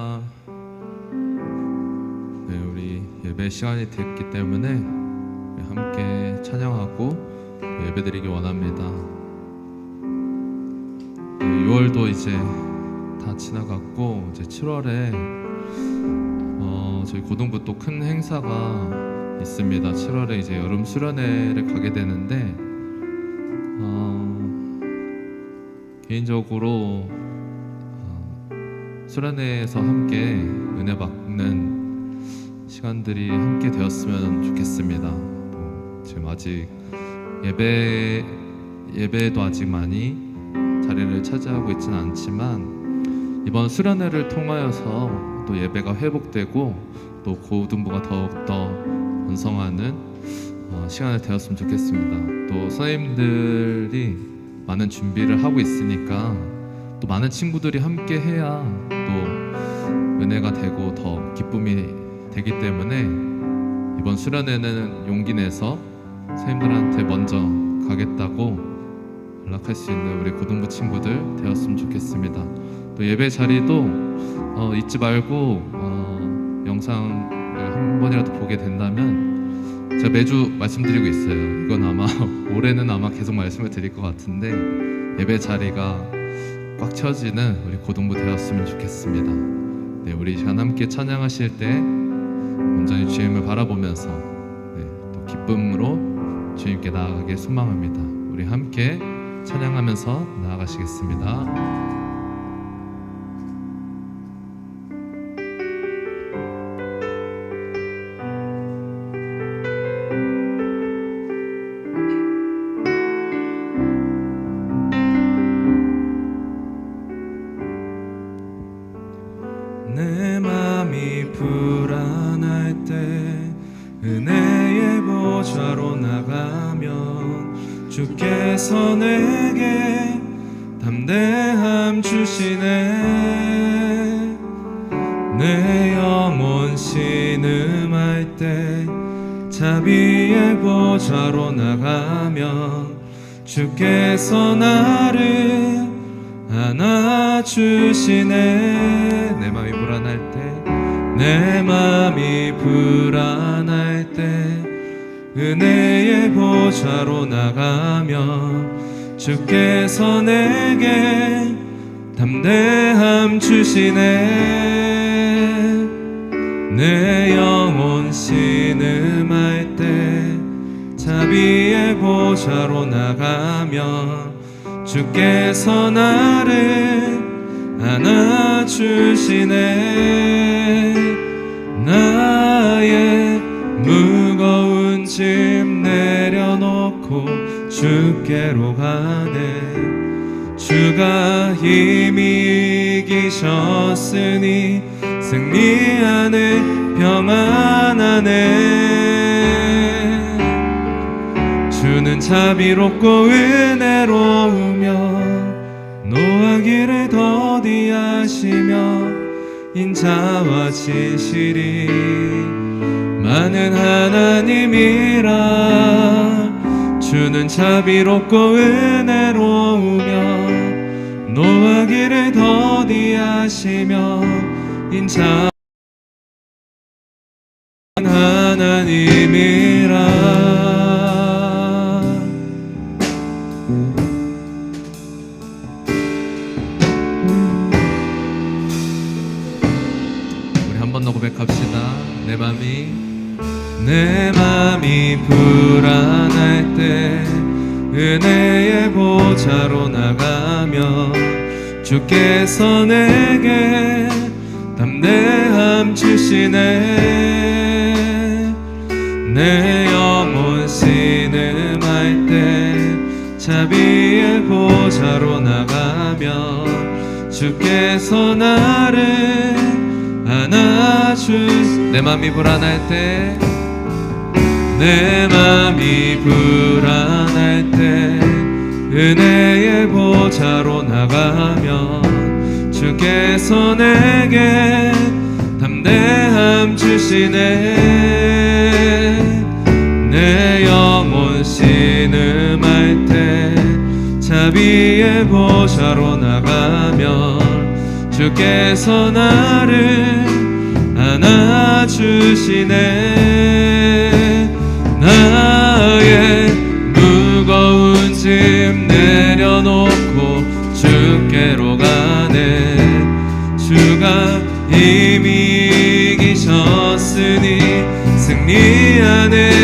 아, 네, 우리 예배 시간이 됐기 때문에 함께 찬양하고 예배드리기 원합니다. 네, 6월도 이제 다 지나갔고 이제 7월에 어, 저희 고등부 또 큰 행사가 있습니다. 7월에 이제 여름 수련회를 가게 되는데 어, 개인적으로 어, 수련회에서 함께 은혜 받는 시간들이 함께 되었으면 좋겠습니다. 또 지금 아직 예배 예배도 아직 많이 자리를 차지하고 있지는 않지만 이번 수련회를 통하여서 또 예배가 회복되고 또 고등부가 더욱 더 번성하는 어, 시간이 되었으면 좋겠습니다. 또 선생님들이 많은 준비를 하고 있으니까 또 많은 친구들이 함께 해야 또 은혜가 되고 더 기쁨이 되기 때문에 이번 수련회는 용기 내서 선생님들한테 먼저 가겠다고 연락할 수 있는 우리 고등부 친구들 되었으면 좋겠습니다. 또 예배 자리도 어, 잊지 말고 어, 영상을 한 번이라도 보게 된다면 제가 매주 말씀드리고 있어요. 이건 아마 올해는 아마 계속 말씀을 드릴 것 같은데 예배 자리가 꽉 채워지는 우리 고등부 되었으면 좋겠습니다. 네, 우리 이 시간 함께 찬양하실 때 온전히 주님을 바라보면서 네, 또 기쁨으로 주님께 나아가길 소망합니다. 우리 함께 찬양하면서 나아가시겠습니다. 나를 안아주시네. 내 맘이 불안할 때내 맘이 불안할 때 은혜의 보좌로 나가면 주께서 내게 담대함 주시네. 내 영혼 신음할 때 자비의 보좌로 나가면 주께서 나를 안아주시네. 나의 무거운 짐 내려놓고 주께로 가네. 주가 힘이 이기셨으니 승리하는 평안하네 주는 자비롭고 은혜로우며 노하기를 더디하시며 인자와 진실이 많은 하나님이라. 주는 자비롭고 은혜로우며 노하기를 더디하시며 인자 내 영혼 신음할 때 자비의 보좌로 나가면 주께서 나를 안아주 내 맘이 불안할 때 내 맘이 불안할 때 은혜의 보좌로 나가면 주께서 내게 담대함 주시네 내 영혼 신음할 때 자비의 보좌로 나가면 주께서 나를 안아주시네. 나의 무거운 짐 내려놓고 주께로 가네. 주가 이미 이기셨으니 승리 안에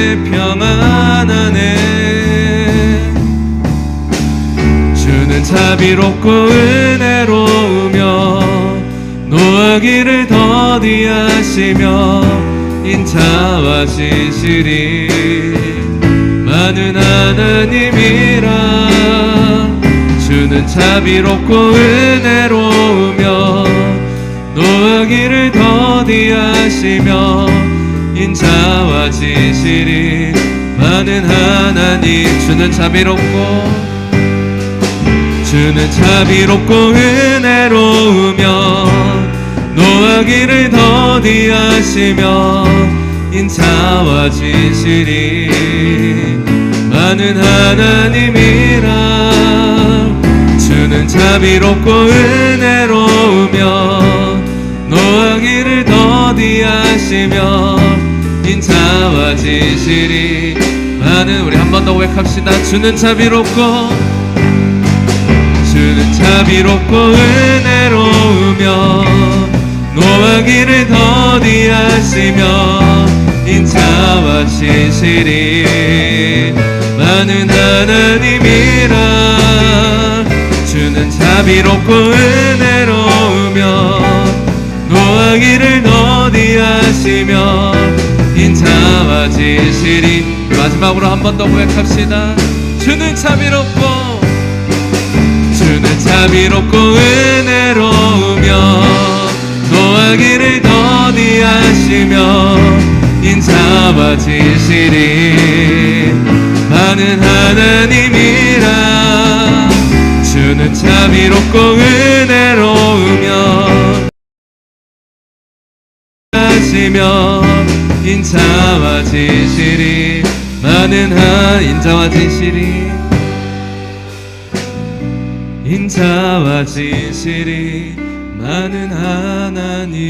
자비롭고 은혜로우며 노하기를 더디하시며 인자와 진실이 많은 하나님이라 주는 자비롭고 은혜로우며 노하기를 더디하시며 인자와 진실이 많은 하나님 주는 자비롭고 주는 자비롭고 은혜로우며 노하기를 더디하시며 인자와 진실이 많은 하나님이라. 주는 자비롭고 은혜로우며 노하기를 더디하시며 인자와 진실이 많은 우리 한 번 더 고백합시다. 주는 자비롭고 자비롭고 은혜로우며 노하기를 더디하시며 인자와 진실이 많은 하나님이라 주는 자비롭고 은혜로우며 노하기를 더디하시며 인자와 진실이 마지막으로 한 번 더 고백합시다. 주는 자비롭고 자비롭고 은혜로우며 노하기를 더디하시며 인자와 진실이 많은 하나님이라. 주는 자비롭고 은혜로우며 하시며 인자와 진실이 많은 하 인자와 진실이 인자와 진실이 많은 하나님이라.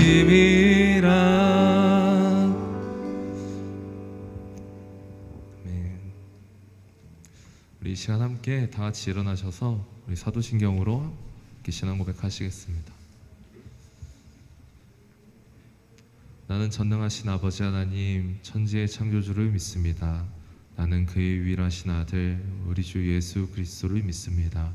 우리 이 시간 함께 다 같이 일어나셔서 우리 사도신경으로 신앙 고백하시겠습니다. 나는 전능하신 아버지 하나님 천지의 창조주를 믿습니다. 나는 그의 유일하신 아들 우리 주 예수 그리스도를 믿습니다.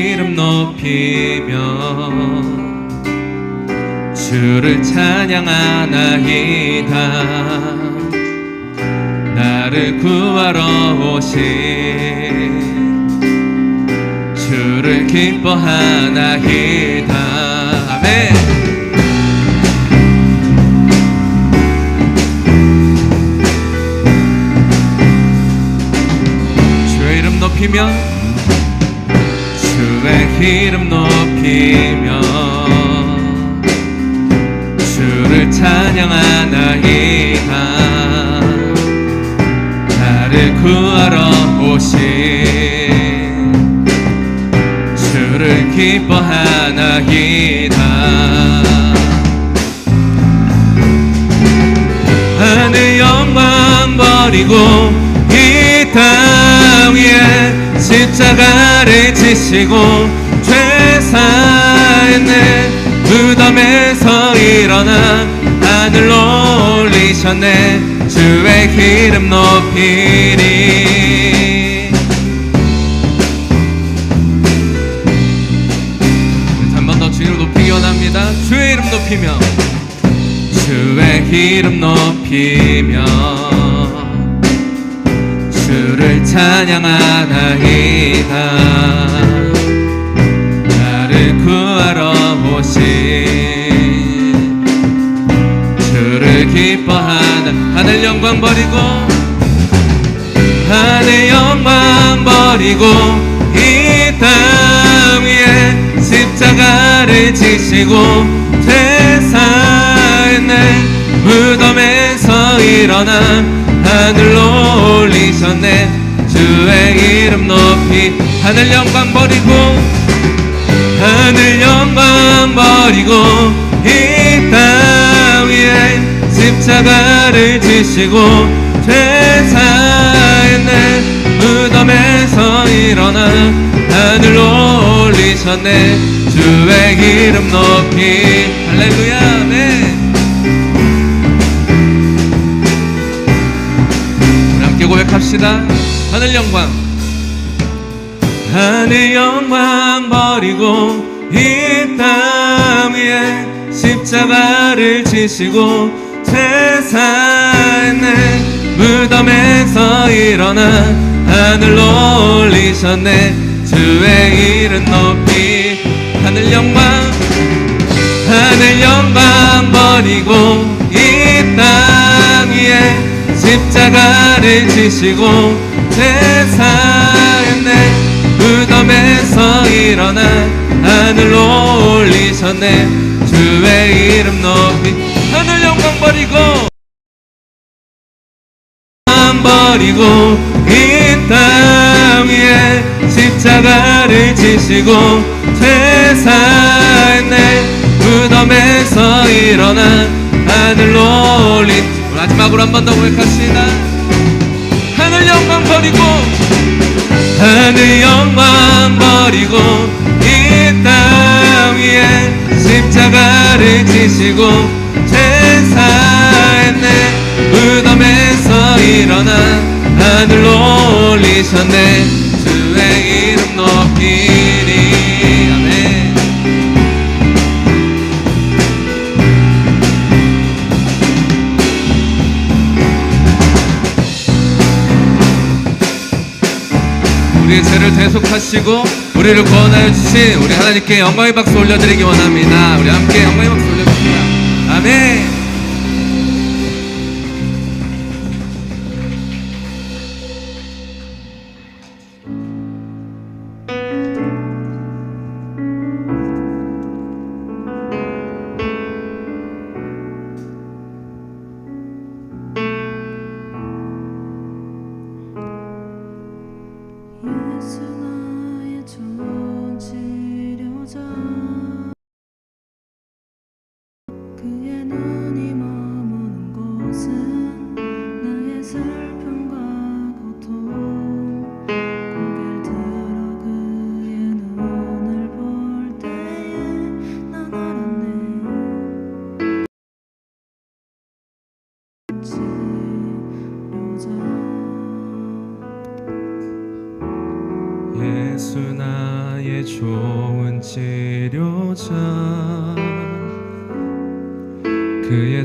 이름 높이며 주를 찬양하나이다. 나를 구하러 오신 주를 기뻐하나이다. 아멘. 높이며 주의 이름 높이며 주를 찬양하나이다 나를 구하러 오신 주를 기뻐하나이다 하늘 영광 버리고 이땅 위에 십자가를 지시고 살아있네. 무덤에서 일어나 하늘로 올리셨네. 주의 기름 높이리 한 번 더 주님을 높이기 원합니다. 주의 이름 높이며. 주의 기름 높이며. 주를 찬양하나이다. 나를 구하러 오신 주를 기뻐하는 하늘 영광 버리고 하늘 영광 버리고 이 땅 위에 십자가를 지시고 제사했네 무덤에서 일어나 하늘로 주의 이름 높이 하늘 영광 버리고 하늘 영광 버리고 이 땅 위에 십자가를 지시고 제사했네 무덤에서 일어나 하늘로 올리셨네. 주의 이름 높이. 할렐루야. 네. 고백합시다. 하늘 영광 하늘 영광 버리고 이 땅 위에 십자가를 지시고 제사했네 무덤에서 일어나 하늘로 올리셨네. 주의 이름 높이 하늘 영광 하늘 영광 버리고 이 땅 위에 십자가를 지시고 제사했네 무덤에서 일어나 하늘로 올리셨네. 주의 이름 높이 하늘 영광 버리고 버리고 이 땅 위에 십자가를 지시고 제사했네. 무덤에서 일어나 하늘로 올린. 마지막으로 한 번 더 고백합시다. 하늘 영광 버리고 하늘 영광 버리고 이 땅 위에 십자가를 지시고 제사했네 무덤에서 일어나 하늘로 올리셨네 대속하시고 우리를 구원하여 주신 우리 하나님께 영광의 박수 올려드리기 원합니다. 우리 함께 영광의 박수 올려드립니다. 아멘.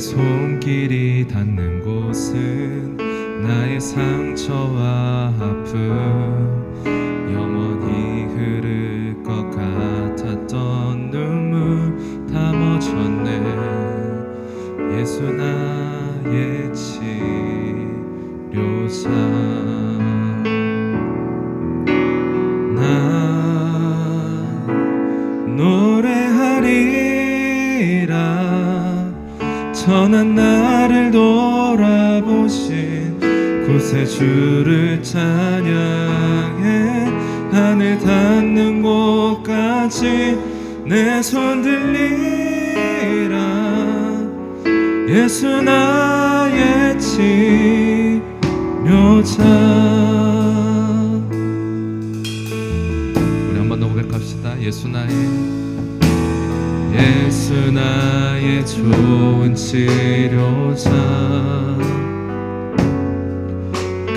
손길이 닿는 주를 찬양해. 하늘 닿는 곳까지 내 손 들리라. 예수 나의 치료자. 우리 한 번 더 고백합시다. 예수 나의 예수 나의 좋은 치료자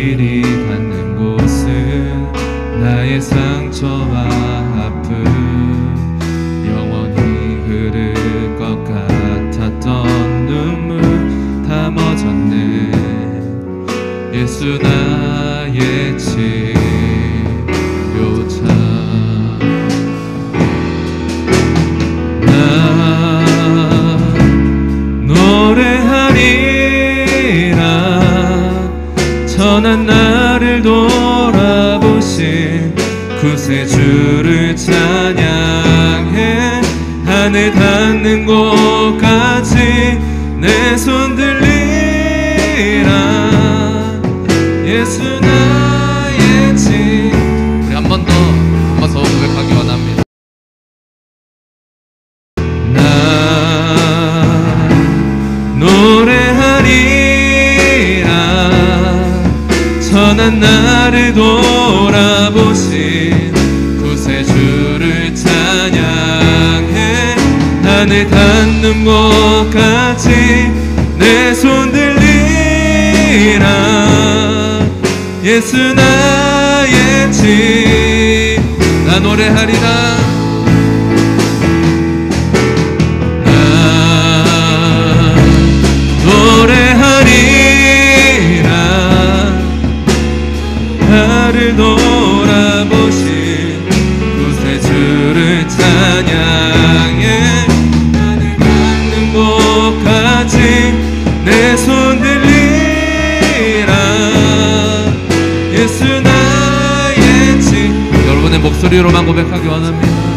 손 예수 나 소리로만 고백하기 원합니다.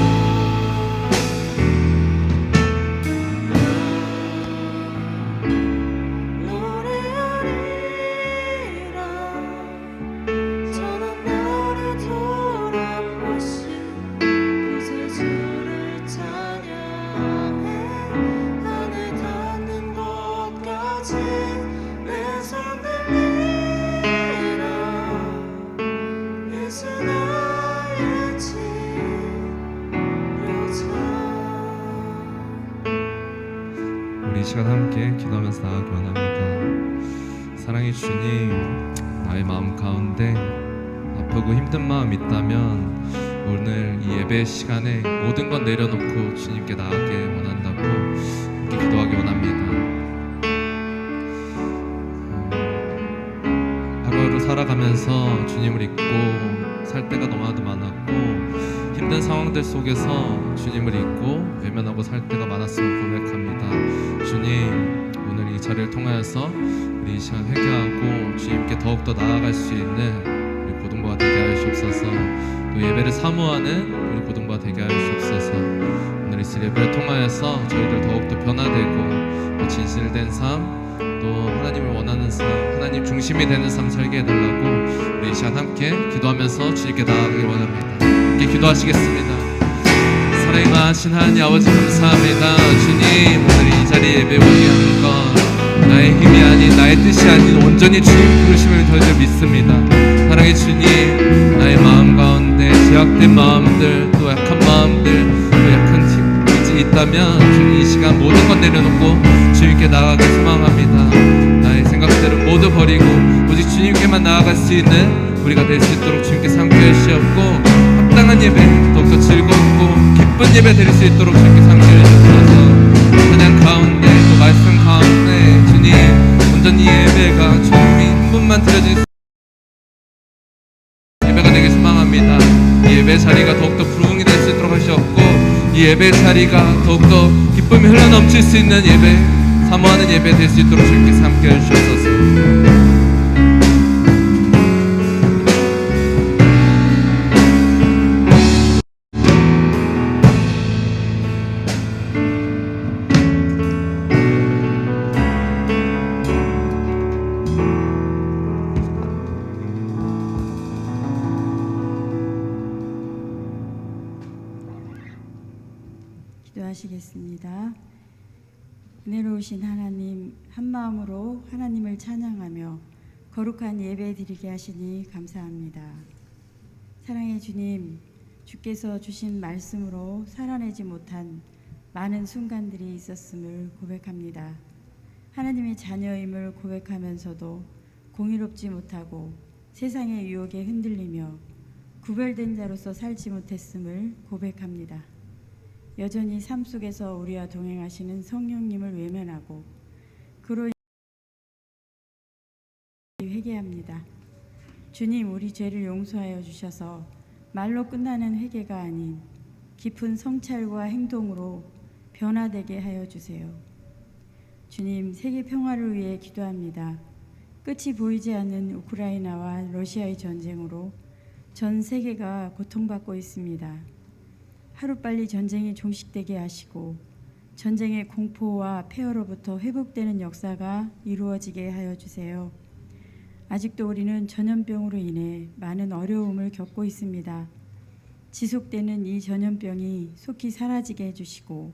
살아가면서 주님을 잊고 살 때가 너무나도 많았고 힘든 상황들 속에서 주님을 잊고 외면하고 살 때가 많았음을 고백합니다. 주님 오늘 이 자리를 통하여서 우리 이 시간 회개하고 주님께 더욱더 나아갈 수 있는 우리 고등부가 되게 하시옵소서 또 예배를 사모하는 우리 고등부가 되게 하시옵소서 오늘 이 예배를 통하여서 저희들 더욱더 변화되고 또 진실된 삶또 하나님을 원하는 삶, 하나님 중심이 되는 삶 살게 해달라고 우리 이 시간 함께 기도하면서 주님께 나아가기 원합니다. 함께 기도하시겠습니다. 사랑이 많으신 하나님 아버지 감사합니다. 주님 오늘 이 자리에 예배 오게 하는 것 나의 힘이 아닌 나의 뜻이 아닌 온전히 주님 부르심을 저희들 믿습니다. 사랑의 주님 나의 마음 가운데 제약된 마음들 또 약한 마음들 또 약한 티- 의지 있다면 주님 이 시간 모든 것 내려놓고 주님께 나아가기 소망합니다. 모두 버리고 오직 주님께만 나아갈 수 있는 우리가 될 수 있도록 주님께 상쾌해 주시옵고 합당한 예배 더욱더 즐겁고 기쁜 예배 드릴 수 있도록 주님께 상쾌해 주셔서 찬양 가운데 또 말씀 가운데 주님 온전히 예배가 주님이 한 분만 드려질 수 예배가 되길 소망합니다. 이 예배 자리가 더욱더 부흥이 될 수 있도록 하시옵고 이 예배 자리가 더욱더 기쁨이 흘러넘칠 수 있는 예배 사모하는 예배 될 수 있도록 주님께서 함께 해주셔서 기도하시겠습니다. 은혜로우신 하나님 한 마음으로 하나님을 찬양하며 거룩한 예배 드리게 하시니 감사합니다. 사랑의 주님, 주께서 주신 말씀으로 살아내지 못한 많은 순간들이 있었음을 고백합니다. 하나님의 자녀임을 고백하면서도 공의롭지 못하고 세상의 유혹에 흔들리며 구별된 자로서 살지 못했음을 고백합니다. 여전히 삶 속에서 우리와 동행하시는 성령님을 외면하고 그로 회개합니다. 주님, 우리 죄를 용서하여 주셔서 말로 끝나는 회개가 아닌 깊은 성찰과 행동으로 변화되게 하여 주세요. 주님, 세계 평화를 위해 기도합니다. 끝이 보이지 않는 우크라이나와 러시아의 전쟁으로 전 세계가 고통받고 있습니다. 하루빨리 전쟁이 종식되게 하시고 전쟁의 공포와 폐허로부터 회복되는 역사가 이루어지게 하여 주세요. 아직도 우리는 전염병으로 인해 많은 어려움을 겪고 있습니다. 지속되는 이 전염병이 속히 사라지게 해주시고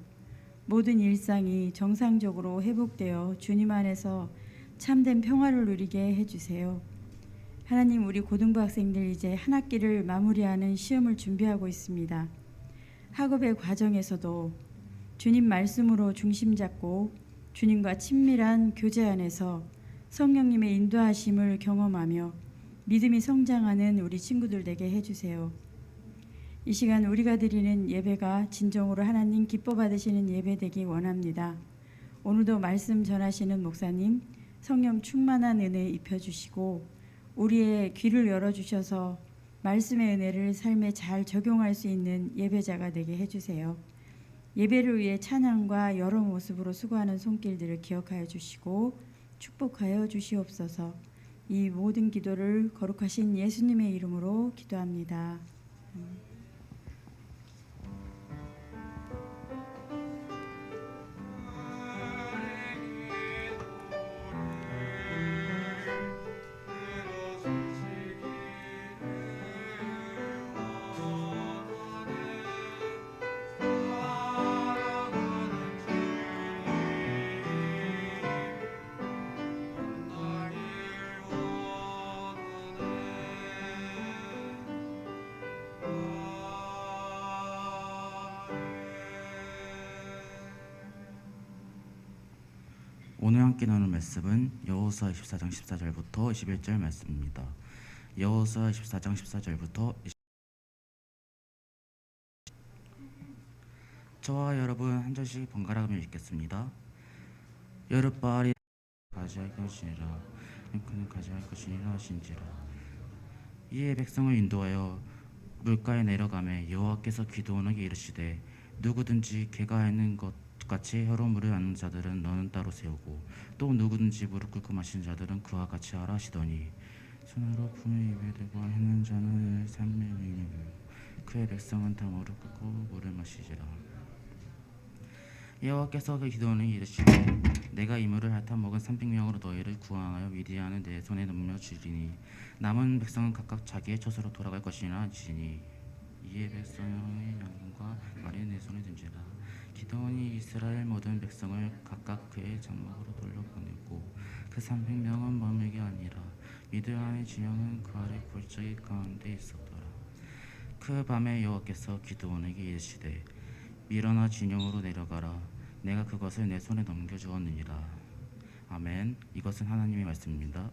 모든 일상이 정상적으로 회복되어 주님 안에서 참된 평화를 누리게 해주세요. 하나님, 우리 고등부 학생들 이제 한 학기를 마무리하는 시험을 준비하고 있습니다. 학업의 과정에서도 주님 말씀으로 중심 잡고 주님과 친밀한 교제 안에서 성령님의 인도하심을 경험하며 믿음이 성장하는 우리 친구들 되게 해주세요. 이 시간 우리가 드리는 예배가 진정으로 하나님 기뻐 받으시는 예배 되기 원합니다. 오늘도 말씀 전하시는 목사님 성령 충만한 은혜 입혀주시고 우리의 귀를 열어주셔서 말씀의 은혜를 삶에 잘 적용할 수 있는 예배자가 되게 해주세요. 예배를 위해 찬양과 여러 모습으로 수고하는 손길들을 기억하여 주시고 축복하여 주시옵소서. 이 모든 기도를 거룩하신 예수님의 이름으로 기도합니다. 오늘 함께 나눌 말씀은 여호수아 14장 14절부터 21절 말씀입니다. 여호수아 14장 14절부터 20... 저와 여러분 한 절씩 번갈아가며 읽겠습니다. 여룻바알이 가지할 것이니라 그는 가지할 것이니라 하신지라 이에 백성을 인도하여 물가에 내려가매 여호와께서 기도원에게 이르시되 누구든지 개가 있는 것 같이 혀로 물을 안는 자들은 너는 따로 세우고 또 누구든지 무릎 꿇고 마시는 자들은 그와 같이 하라 하시더니 손으로 품에 입에 대고 했는 자는 삶의 의미고 그의 백성은 다 무릎 꿇고 물을 마시지라. 여호와께서 그 기도원에게 이르시되 내가 이 물을 핥아 먹은 300명으로 너희를 구원하여 미디안을 내 손에 넘겨 주리니 남은 백성은 각각 자기의 처소로 돌아갈 것이라 하시니 이에 백성의 양과 말이 내 손에 기도원이 이스라엘 모든 백성을 각각 그의 장막으로 돌려보내고 그 300명은 머물게 아니라. 미드안의 진영은 그 아래 골짜기 가운데 있었더라. 그 밤에 여호와께서 기도원에게 이르시되 밀어나 진영으로 내려가라. 내가 그것을 내 손에 넘겨주었느니라. 아멘. 이것은 하나님의 말씀입니다